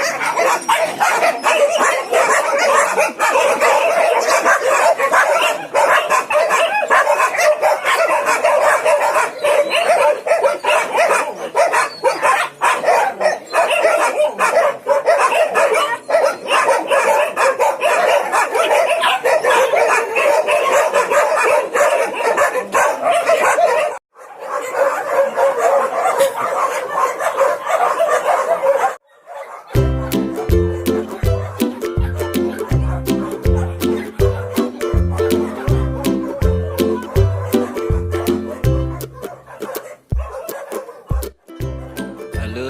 I'm sorry.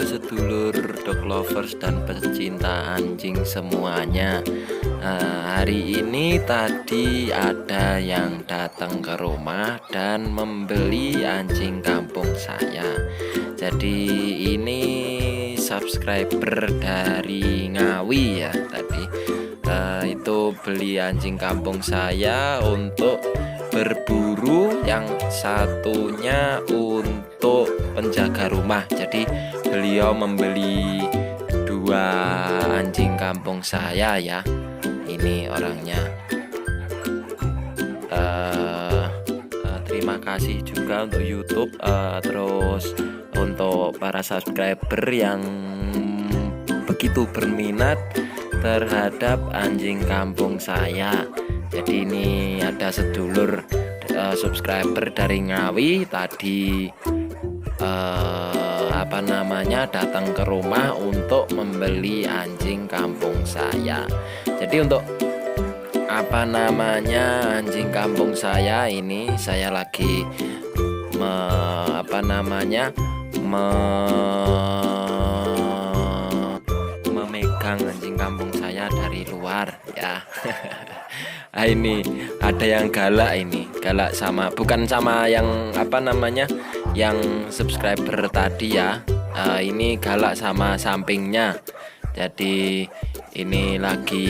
Sedulur dog lovers dan pecinta anjing semuanya. Eh, Hari ini tadi ada yang datang ke rumah dan membeli anjing kampung saya. Jadi ini subscriber dari Ngawi ya tadi. Eh, Itu beli anjing kampung saya untuk berburu yang satunya untuk penjaga rumah. Jadi beliau membeli dua anjing kampung saya ya. Ini orangnya. Eh, eh, terima kasih juga untuk YouTube. Eh, terus untuk para subscriber yang begitu berminat terhadap anjing kampung saya jadi ini ada sedulur eh, subscriber dari Ngawi tadi eh, apa namanya datang ke rumah untuk membeli anjing kampung saya. Jadi untuk apa namanya anjing kampung saya ini saya lagi me- apa namanya me- memegang anjing kampung saya dari luar ya. ah ini ada yang galak ini galak sama bukan sama yang apa namanya yang subscriber tadi ya. Ah, ini galak sama sampingnya. Jadi ini lagi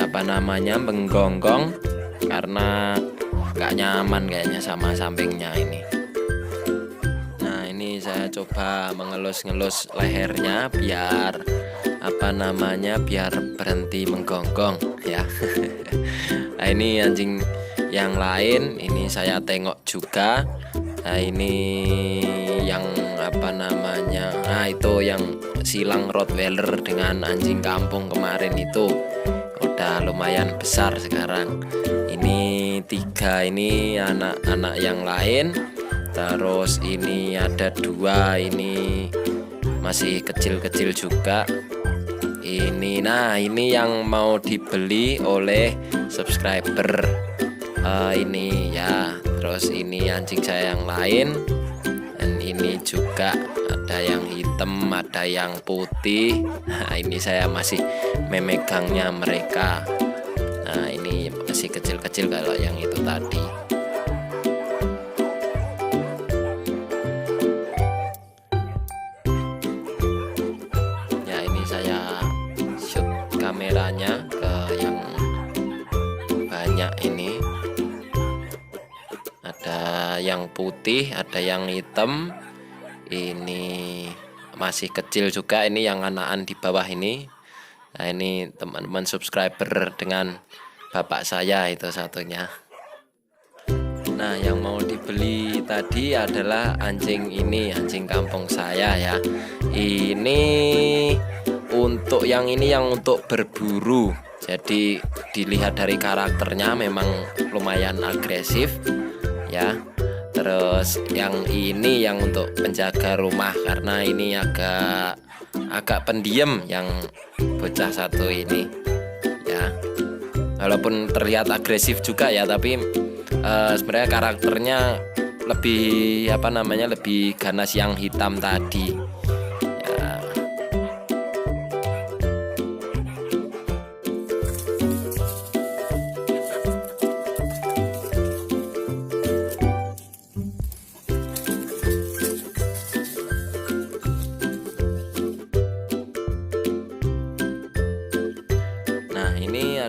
apa namanya menggonggong karena nggak nyaman kayaknya sama sampingnya ini. Nah ini saya coba mengelus-ngelus lehernya biar apa namanya biar berhenti menggonggong ya. nah ini anjing yang lain ini saya tengok juga. Nah ini yang apa namanya? Nah itu yang silang Rottweiler dengan anjing kampung kemarin itu udah lumayan besar sekarang. Ini tiga ini anak-anak yang lain terus ini ada dua ini masih kecil-kecil juga ini nah ini yang mau dibeli oleh subscriber. Eh, ini ya. Terus ini anjing saya yang lain. Dan ini juga ada yang hitam ada yang putih. Nah ini saya masih memegangnya mereka. Nah ini masih kecil-kecil kalau yang itu tadi yang putih ada yang hitam ini masih kecil juga ini yang anakan di bawah ini nah ini teman-teman subscriber dengan bapak saya itu satunya Nah, yang mau dibeli tadi adalah anjing ini, anjing kampung saya ya. Ini untuk yang ini yang untuk berburu. Jadi dilihat dari karakternya memang lumayan agresif ya. Terus yang ini yang untuk penjaga rumah karena ini agak agak pendiam yang bocah satu ini ya. Walaupun terlihat agresif juga ya, tapi eh, sebenarnya karakternya lebih apa namanya lebih ganas yang hitam tadi.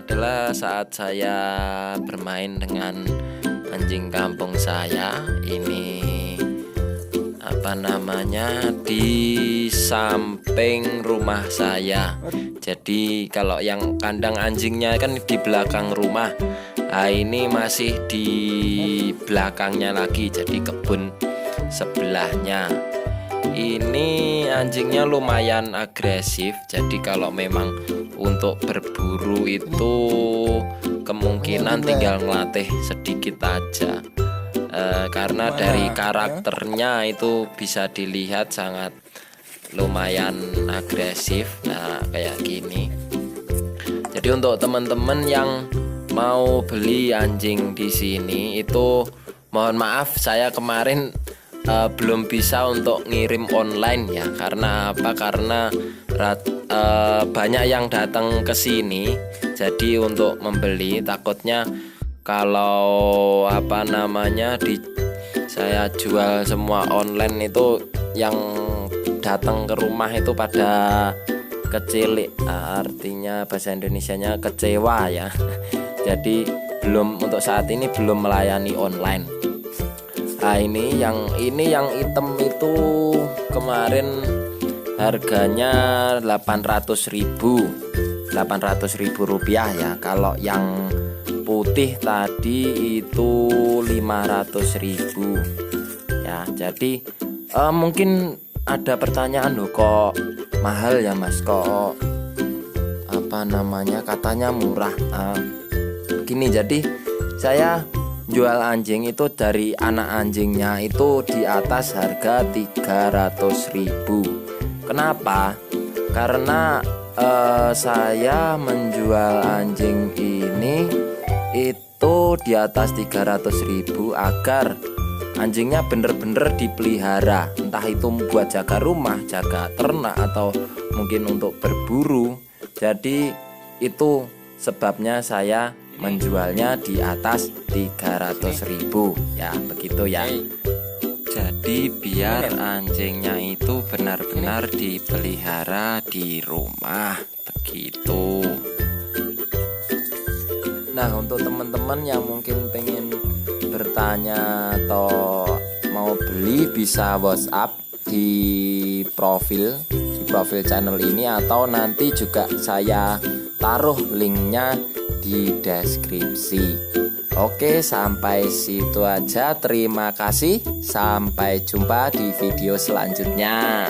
Adalah saat saya bermain dengan anjing kampung saya. Ini apa namanya di samping rumah saya. Jadi kalau yang kandang anjingnya kan di belakang rumah. Nah, ini masih di belakangnya lagi jadi kebun sebelahnya. Ini anjingnya lumayan agresif. Jadi kalau memang untuk berburu itu kemungkinan tinggal ngelatih sedikit aja. Uh, karena dari karakternya itu bisa dilihat sangat lumayan agresif nah kayak gini. Jadi untuk teman-teman yang mau beli anjing di sini itu mohon maaf saya kemarin uh, belum bisa untuk ngirim online ya. Karena apa? Karena rat, uh, banyak yang datang ke sini. Jadi untuk membeli takutnya kalau apa namanya di saya jual semua online itu yang datang ke rumah itu pada kecil. Artinya bahasa Indonesianya kecewa ya. Jadi belum untuk saat ini belum melayani online nah ini yang ini yang item itu kemarin harganya 800.000 800.000 rupiah ya. Kalau yang putih tadi itu 500.000 ya jadi uh, mungkin ada pertanyaan loh kok mahal ya mas? Kok apa namanya katanya murah? Uh, gini jadi saya jual anjing itu dari anak anjingnya itu di atas harga 300.000 kenapa? Karena uh, saya menjual anjing ini itu di atas 300.000 agar anjingnya bener-bener dipelihara. Entah itu buat jaga rumah jaga ternak atau mungkin untuk berburu. Jadi itu sebabnya saya menjualnya di atas 300.000 ya begitu ya. Jadi biar anjingnya itu benar-benar dipelihara di rumah. Begitu. Nah untuk teman-teman yang mungkin pengen bertanya atau mau beli bisa WhatsApp di profil di profil channel ini atau nanti juga saya taruh linknya di deskripsi. Oke, sampai situ aja. Terima kasih. Sampai jumpa di video selanjutnya.